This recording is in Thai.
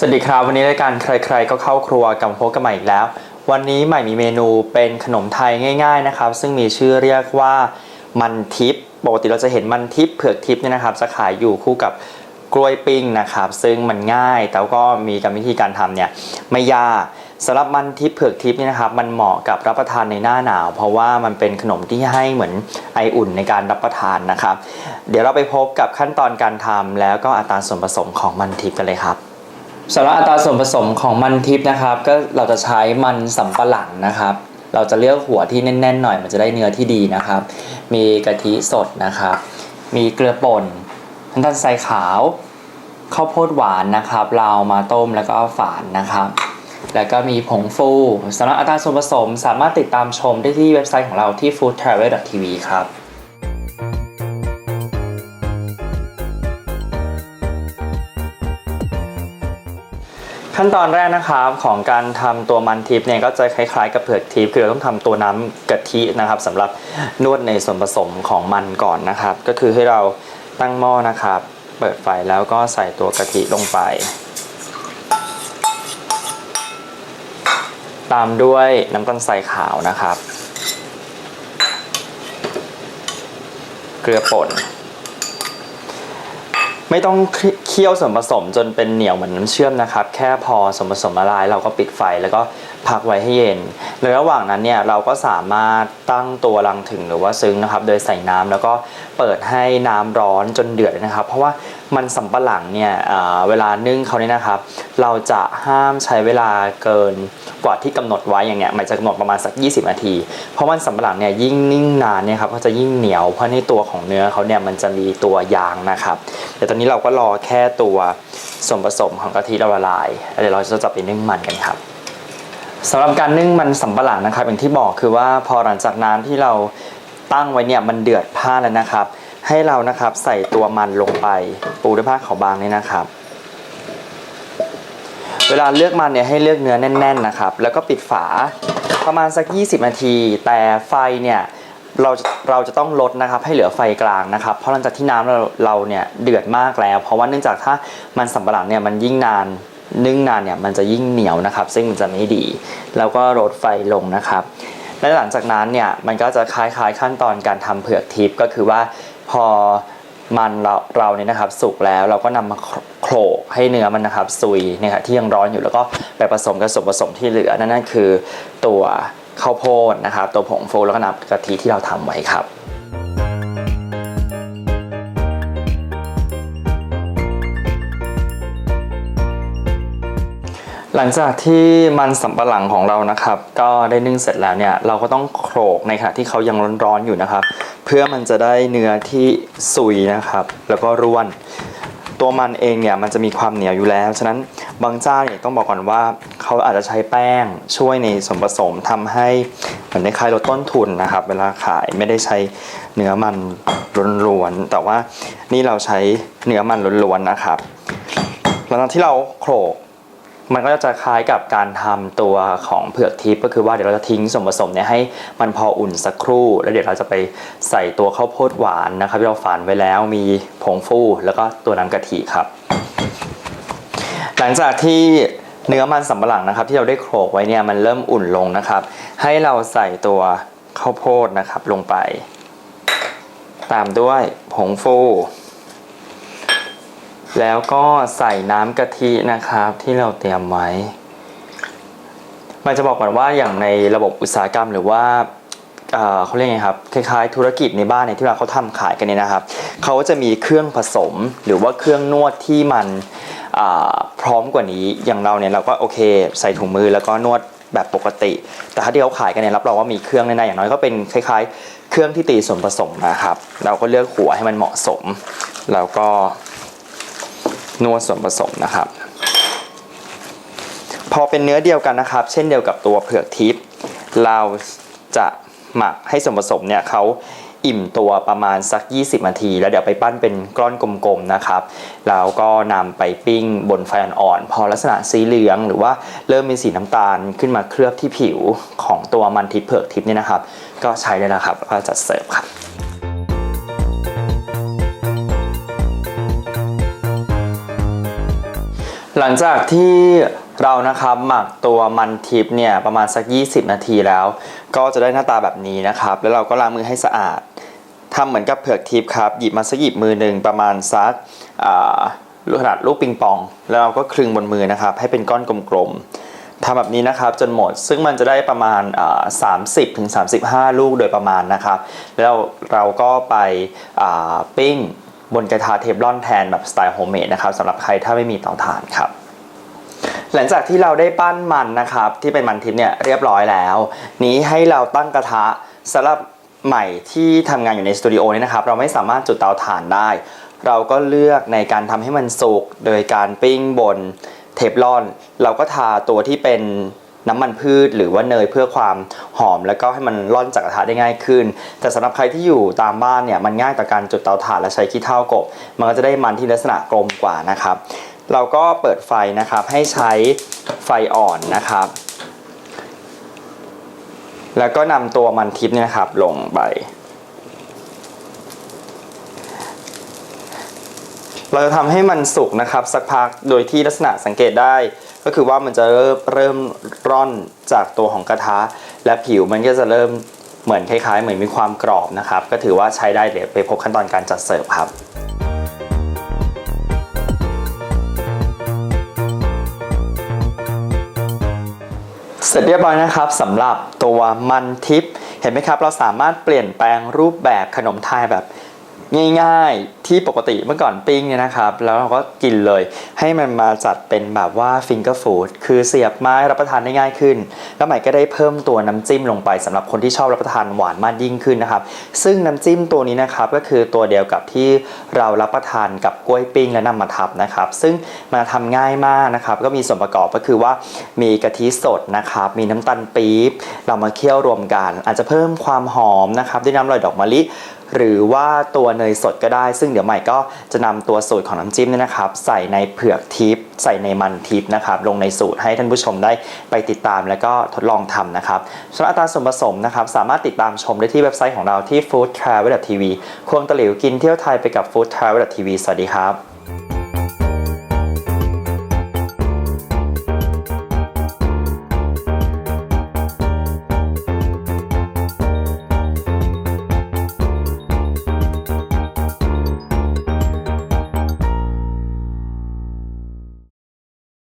สวัสดีครับ วันนี้รายการใครๆก็เข้าครัวกับพบกันใหม่อีกแล้ว วันนี้ใหม่มีเมนูเป็นขนมไทยง่ายๆนะครับ ซึ่งมีชื่อเรียกว่ามันทิพย์ปกติเราจะเห็นมันทิพย์เผือกทิพย์เนี่ยนะครับ จะขายอยู่คู่กับกล้วยปิ้งนะครับ ซึ่งมันง่ายแต่ก็มีกรรมวิธีการทำเนี่ยไม่ยากสำหรับมันทิพย์เผือกทิพย์เนี่ยนะครับ มันเหมาะกับรับประทานในหน้าหนาว เพราะว่ามันเป็นขนมที่ให้เหมือนไออุ่นในการรับประทานนะครับ เดี๋ยวเราไปพบกับขั้นตอนการทำแล้วก็อัตราส่วนผสมของมันทิพย์กันเลยครับ สำหรับอัตราส่วนผสมของมันทิพย์นะครับ ก็เราจะใช้มันสำปะหลังนะครับ เราจะเลือกหัวที่แน่นๆหน่อยมันจะได้เนื้อที่ดีนะครับ มีกะทิสดนะครับ มีเกลือป่นน้ำตาลทรายขาวข้าวโพดหวานนะครับ เรามาต้มแล้วก็ฝานนะครับ แล้วก็มีผงฟูสำหรับอัตราส่วนผสมสามารถติดตามชมได้ที่เว็บไซต์ของเราที่ foodtravel.tv ครับ ขั้นตอนแรกนะครับของการทำตัวมันทิพเนี่ยก็จะคล้าย ๆ กับเผือกทิพคือเราต้องทำตัวน้ำกะทินะครับสำหรับนวดในส่วนผสมของมันก่อนนะครับ ก็คือให้เราตั้งหม้อนะครับ เปิดไฟแล้วก็ใส่ตัวกะทิลงไป ตามด้วยน้ำตาลทรายขาวนะครับ เกลือป่น ไม่ต้องเคี่ยวส่วนผสมจนเป็นเหนียวเหมือนน้ำเชื่อมนะครับ แค่พอส่วนผสมละลายเราก็ปิดไฟแล้วก็ พักไว้ให้เย็นในระหว่างนั้นเนี่ยเราก็สามารถตั้งตัวรังถึงหรือว่าซึ้งนะครับ โดยใส่น้ำแล้วก็เปิดให้น้ำร้อนจนเดือดนะครับ เพราะว่ามันสำปะหลังเนี่ยเวลานึ่งเขาเนี่ยนะครับ เราจะห้ามใช้เวลาเกินกว่าที่กำหนดไว้อย่างเนี้ยหมายจะกำหนดประมาณสัก 20 นาที เพราะมันสำปะหลังเนี่ยยิ่งนิ่งนานเนี่ยครับก็จะยิ่งเหนียวเพราะในตัวของเนื้อเขาเนี่ยมันจะมีตัวยางนะครับเดี๋ยวตอนนี้เราก็รอแค่ตัวส่วนผสมของกะทิละลายแล้วเดี๋ยวเราจะจะไปนึ่งมันกันครับ สำหรับการนึ่งมันสำปะหลังนะครับ อย่างที่บอกคือว่าพอหลังจากน้ำที่เราตั้งไว้เนี่ยมันเดือดผ้าแล้วนะครับ ให้เรานะครับใส่ตัวมันลงไปปูด้วยผ้าขาวบางนี่นะครับ เวลาเลือกมันเนี่ยให้เลือกเนื้อแน่น ๆนะครับ แล้วก็ปิดฝาประมาณสัก 20 นาที แต่ไฟเนี่ยเราเราจะต้องลดนะครับให้เหลือไฟกลางนะครับ เพราะหลังจากที่น้ำเราเราเนี่ยเดือดมากแล้ว เพราะว่าเนื่องจากถ้ามันสำปะหลังเนี่ยมันยิ่งนาน นึ่งนานเนี่ยมันจะยิ่งเหนียวนะครับ ซึ่งมันจะไม่ดี แล้วก็ลดไฟลงนะครับ และหลังจากนั้นเนี่ยมันก็จะคล้ายๆขั้นตอนการทำเผือกทิพย์ก็คือว่าพอมันเราเราเนี่ยนะครับสุกแล้วเราก็นำมาโขลกให้เนื้อมันนะครับซุยเนะครับที่ยังร้อนอยู่แล้วก็ไปผสมกับส่วนผสมที่เหลือนั่นนั่นคือตัวข้าวโพดนะครับ ตัวผงฟูแล้วก็น้ำกะทิที่เราทำไว้ครับ หลังจากที่มันสำปะหลังของเรานะครับ ก็ได้นึ่งเสร็จแล้วเนี่ยเราก็ต้องโขลกในขณะที่เขายังร้อนๆอยู่นะครับ เพื่อมันจะได้เนื้อที่สุยนะครับ แล้วก็ร่วน ตัวมันเองเนี่ยมันจะมีความเหนียวอยู่แล้ว ฉะนั้นบางเจ้าเนี่ยต้องบอกก่อนว่าเขาอาจจะใช้แป้งช่วยในส่วนผสมทำให้เหมือนในคลายลดต้นทุนนะครับ เวลาขายไม่ได้ใช้เนื้อมันล้วนๆแต่ว่านี่เราใช้เนื้อมันล้วนๆนะครับหลังจากที่เราโขลก มันก็จะคล้ายกับการทำตัวของเผือกทิพย์ก็คือว่าเดี๋ยวเราจะทิ้งส่วนผสมเนี่ยให้มันพออุ่นสักครู่ แล้วเดี๋ยวเราจะไปใส่ตัวข้าวโพดหวานนะครับที่เราฝานไว้แล้วมีผงฟูแล้วก็ตัวน้ำกะทิครับ หลังจากที่เนื้อมันสำปะหลังนะครับ ที่เราได้โขลกไว้เนี่ยมันเริ่มอุ่นลงนะครับ ให้เราใส่ตัวข้าวโพดนะครับลงไป ตามด้วยผงฟู แล้วก็ใส่น้ำกะทินะครับที่เราเตรียมไว้ มันจะบอกก่อนว่าอย่างในระบบอุตสาหกรรมหรือว่าเขาเรียกไงครับคล้ายๆธุรกิจในบ้านเนี่ยที่เราเขาทำขายกันเนี่ยนะครับเขาก็จะมีเครื่องผสมหรือว่าเครื่องนวดที่มันพร้อมกว่านี้อย่างเราเนี่ยเราก็โอเค ใส่ถุงมือแล้วก็นวดแบบปกติ แต่ถ้าที่เขาขายกันเนี่ยรับรองว่ามีเครื่องแน่ๆอย่างน้อยก็เป็นคล้าย ๆ เครื่องที่ตีส่วนผสมนะครับ เราก็เลือกหัวให้มันเหมาะสม แล้วก็ นวดส่วนผสมนะครับ พอเป็นเนื้อเดียวกันนะครับ เช่นเดียวกับตัวเผือกทิพย์เราจะหมักให้ส่วนผสมเนี่ยเขาอิ่มตัวประมาณสัก 20 นาที แล้วเดี๋ยวไปปั้นเป็นก้อนกลมๆนะครับ แล้วก็นำไปปิ้งบนไฟอ่อนๆพอลักษณะสีเหลือง หรือว่าเริ่มมีสีน้ำตาลขึ้นมาเคลือบที่ผิวของตัวมันทิพเผือกทิพย์เนี่ยนะครับ ก็ใช้ได้แล้วครับก็จะเสิร์ฟครับ หลังจากที่เรานะครับหมักตัวมันทิพเนี่ยประมาณสัก 20 นาทีแล้ว ก็จะได้หน้าตาแบบนี้นะครับ แล้วเราก็ล้างมือให้สะอาดทำเหมือนกับเผือกทิพครับ หยิบมาสักหยิบมือหนึ่งประมาณสักอ่าขนาดลูกปิงปอง แล้วเราก็คลึงบนมือนะครับ ให้เป็นก้อนกลมๆทำแบบนี้นะครับจนหมดซึ่งมันจะได้ประมาณอ่า30ถึง35 ลูกโดยประมาณนะครับ แล้วเราก็ไปอ่าปิ้ง บนกระทะเทฟลอนแทนแบบสไตล์โฮมเมดนะครับสำหรับใครถ้าไม่มีเตาถ่านครับหลังจากที่เราได้ปั้นมันนะครับที่เป็นมันทิพย์เนี่ยเรียบร้อยแล้ว นี้ให้เราตั้งกระทะสำหรับใหม่ที่ทำงานอยู่ในสตูดิโอนี่นะครับเราไม่สามารถจุดเตาถ่านได้ เราก็เลือกในการทำให้มันสุกโดยการปิ้งบนเทฟลอน เราก็ทาตัวที่เป็น น้ำมันพืชหรือว่าเนยเพื่อความหอมแล้วก็ให้มันร่อนจากกระทะได้ง่ายขึ้น แต่สำหรับใครที่อยู่ตามบ้านเนี่ยมันง่ายต่อการจุดเตาถ่านและใช้ขี้เถ้ากบ มันก็จะได้มันที่ลักษณะกลมกว่านะครับ เราก็เปิดไฟนะครับให้ใช้ไฟอ่อนนะครับ แล้วก็นำตัวมันทิพย์เนี่ยครับลงไปเราจะทำให้มันสุกนะครับสักพักโดยที่ลักษณะสังเกตได้ ก็คือว่ามันจะเริ่มเริ่มร่อนจากตัวของกระทะ และผิวมันก็จะเริ่มเหมือนคล้ายๆ เหมือนมีความกรอบนะครับ ก็ถือว่าใช้ได้เดี๋ยวไปพบขั้นตอนการจัดเสิร์ฟครับเสร็จเรียบร้อยนะครับสำหรับตัวมันทิพย์เห็นไหมครับ เราสามารถเปลี่ยนแปลงรูปแบบขนมไทยแบบ ง่ายๆ ที่ปกติเมื่อก่อนปิ้งเนี่ยนะครับ แล้วเราก็กินเลย ให้มันมาจัดเป็นแบบว่าฟิงเกอร์ฟู้ดคือเสียบไม้รับประทานได้ง่ายขึ้น แล้วใหม่ก็ได้เพิ่มตัวน้ำจิ้มลงไปสำหรับคนที่ชอบรับประทานหวานมากยิ่งขึ้นนะครับ ซึ่งน้ำจิ้มตัวนี้นะครับก็คือตัวเดียวกับที่เรารับประทานกับกล้วยปิ้งและนำมาทับนะครับ ซึ่งมาทำง่ายมากนะครับ ก็มีส่วนประกอบก็คือว่ามีกะทิสดนะครับ มีน้ำตาลปี๊บเรามาเคี่ยวรวมกัน อาจจะเพิ่มความหอมนะครับด้วยน้ำลอยดอกมะลิ หรือว่าตัวเนยสดก็ได้ ซึ่งเดี๋ยวใหม่ก็จะนำตัวสูตรของน้ำจิ้มเนี่ยนะครับ ใส่ในเผือกทิพย์ใส่ในมันทิพย์นะครับ ลงในสูตรให้ท่านผู้ชมได้ไปติดตามแล้วก็ทดลองทำนะครับส่วนอัตราส่วนผสมนะครับ สามารถติดตามชมได้ที่เว็บไซต์ของเราที่ food travel tv ควงตะหลิวกินเที่ยวไทยไปกับ food travel tv สวัสดีครับ